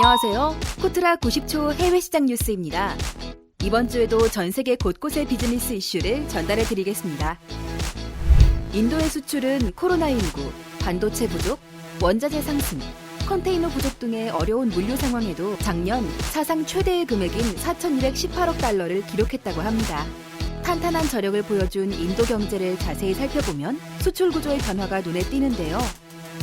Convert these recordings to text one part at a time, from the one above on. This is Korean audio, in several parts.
안녕하세요. 코트라 90초 해외 시장 뉴스입니다. 이번 주에도 전 세계 곳곳의 비즈니스 이슈를 전달해 드리겠습니다. 인도의 수출은 코로나19, 반도체 부족, 원자재 상승, 컨테이너 부족 등의 어려운 물류 상황에도 작년 사상 최대의 금액인 4,218억 달러를 기록했다고 합니다. 탄탄한 저력을 보여준 인도 경제를 자세히 살펴보면 수출 구조의 변화가 눈에 띄는데요.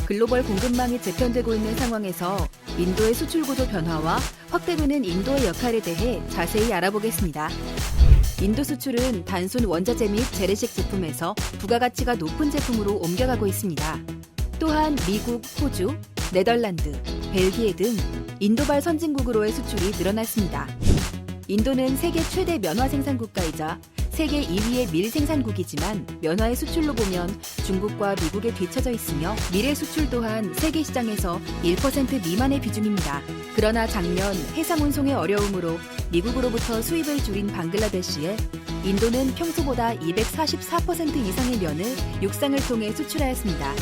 글로벌 공급망이 재편되고 있는 상황에서 인도의 수출 구조 변화와 확대되는 인도의 역할에 대해 자세히 알아보겠습니다. 인도 수출은 단순 원자재 및 재래식 제품에서 부가가치가 높은 제품으로 옮겨가고 있습니다. 또한 미국, 호주, 네덜란드, 벨기에 등 인도발 선진국으로의 수출이 늘어났습니다. 인도는 세계 최대 면화 생산 국가이자 세계 2위의 밀 생산국이지만 면화의 수출로 보면 중국과 미국에 뒤처져 있으며 밀의 수출 또한 세계 시장에서 1% 미만의 비중입니다. 그러나 작년 해상 운송의 어려움으로 미국으로부터 수입을 줄인 방글라데시에 인도는 평소보다 244% 이상의 면을 육상을 통해 수출하였습니다.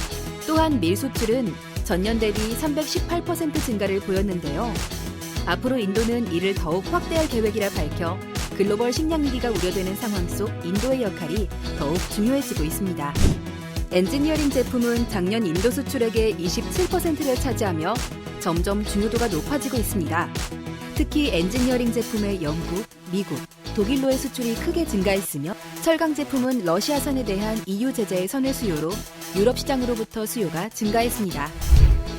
또한 밀 수출은 전년 대비 318% 증가를 보였는데요. 앞으로 인도는 이를 더욱 확대할 계획이라 밝혀 글로벌 식량 위기가 우려되는 상황 속 인도의 역할이 더욱 중요해지고 있습니다. 엔지니어링 제품은 작년 인도 수출액의 27%를 차지하며 점점 중요도가 높아지고 있습니다. 특히 엔지니어링 제품의 영국, 미국, 독일로의 수출이 크게 증가했으며 철강 제품은 러시아산에 대한 EU 제재의 선회 수요로 유럽 시장으로부터 수요가 증가했습니다.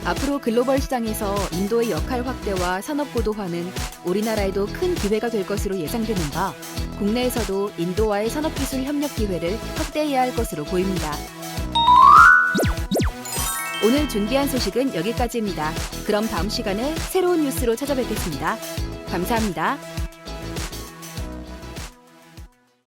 앞으로 글로벌 시장에서 인도의 역할 확대와 산업 고도화는 우리나라에도 큰 기회가 될 것으로 예상되는 바 국내에서도 인도와의 산업기술 협력 기회를 확대해야 할 것으로 보입니다. 오늘 준비한 소식은 여기까지입니다. 그럼 다음 시간에 새로운 뉴스로 찾아뵙겠습니다. 감사합니다.